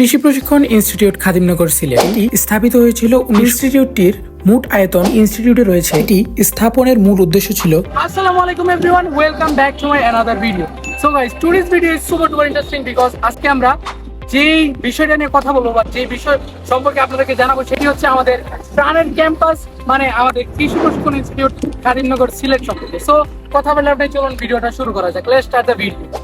কৃষি প্রশিক্ষণ ইনস্টিটিউট খাদিমনগর সিলেট। এটি স্থাপিত হয়েছিল ইনস্টিটিউটটির মোট আয়তন ইনস্টিটিউটে রয়েছে। এটি স্থাপনের মূল উদ্দেশ্য ছিল Assalamu আলাইকুম everyone, welcome back to my another video. So guys, today's video is super duper interesting because আজকে আমরা যেই বিষয়টা নিয়ে কথা বলব বা যে বিষয় সম্পর্কে আপনাদেরকে জানাব সেটি হচ্ছে আমাদের প্রাণের ক্যাম্পাস মানে আমাদের কৃষি প্রশিক্ষণ ইনস্টিটিউট খাদিমনগর সিলেট সম্পর্কে। সো কথা বলে আপনি চলুন ভিডিওটা শুরু করা যাক। লেটস স্টার্ট দ্য ভিডিও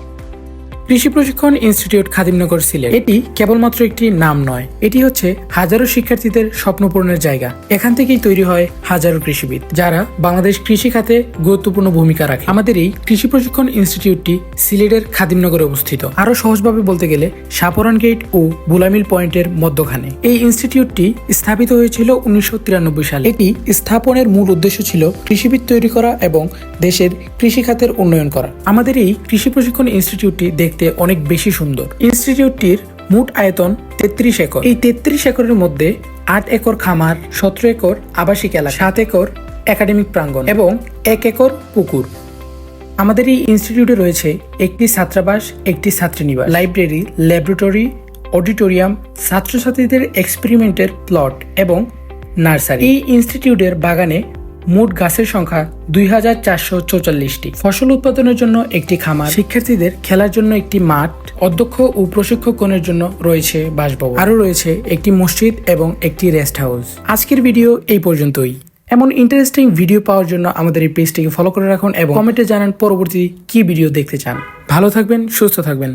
কৃষি প্রশিক্ষণ ইনস্টিটিউট খাদিমনগর সিলেট। এটি কেবলমাত্র একটি নাম নয়, এটি হচ্ছে হাজারো শিক্ষার্থীদের স্বপ্ন পূরণের জায়গা। এখান থেকেই তৈরি হয় হাজারো কৃষিবিদ, যারা বাংলাদেশ কৃষি খাতে গুরুত্বপূর্ণ ভূমিকা রাখে। আমাদের এই কৃষি প্রশিক্ষণ ইনস্টিটিউটটি সিলেটের খাদিমনগরে অবস্থিত। আরও সহজভাবে বলতে গেলে, সাপরান গেট ও বুলামিল পয়েন্টের মধ্যখানে। এই ইনস্টিটিউটটি স্থাপিত হয়েছিল উনিশশো তিরানব্বই সালে। এটি স্থাপনের মূল উদ্দেশ্য ছিল কৃষিবিদ তৈরি করা এবং দেশের কৃষি খাতের উন্নয়ন করা। আমাদের এই কৃষি প্রশিক্ষণ ইনস্টিটিউটটি দেখতে অনেক বেশি সুন্দর। ইনস্টিটিউটটির মোট আয়তন তেত্রিশ একর। এই তেত্রিশ একরের মধ্যে আট একর খামার, সতেরো একর আবাসিক এলাকা, সাত একর একাডেমিক প্রাঙ্গণ এবং এক একর পুকুর। আমাদের এই ইনস্টিটিউটে রয়েছে একটি ছাত্রাবাস, একটি ছাত্রীনিবাস, লাইব্রেরি, ল্যাবরেটরি, অডিটোরিয়াম, ছাত্রছাত্রীদের এক্সপেরিমেন্টের প্লট এবং নার্সারি। এই ইনস্টিটিউটের বাগানে মোট গাছের সংখ্যা দুই হাজার চারশো চৌচল্লিশটি। ফসল উৎপাদনের জন্য একটি খামার। শিক্ষার্থীদের খেলার জন্য একটি মাঠ। অধ্যক্ষ ও প্রশিক্ষকগণের জন্য রয়েছে বাসভবন। আরও রয়েছে একটি মসজিদ এবং একটি রেস্ট হাউস। আজকের ভিডিও এই পর্যন্তই। এমন ইন্টারেস্টিং ভিডিও পাওয়ার জন্য আমাদের এই পেজটিকে ফলো করে রাখুন এবং কমেন্টে জানান পরবর্তী কি ভিডিও দেখতে চান। ভালো থাকবেন, সুস্থ থাকবেন।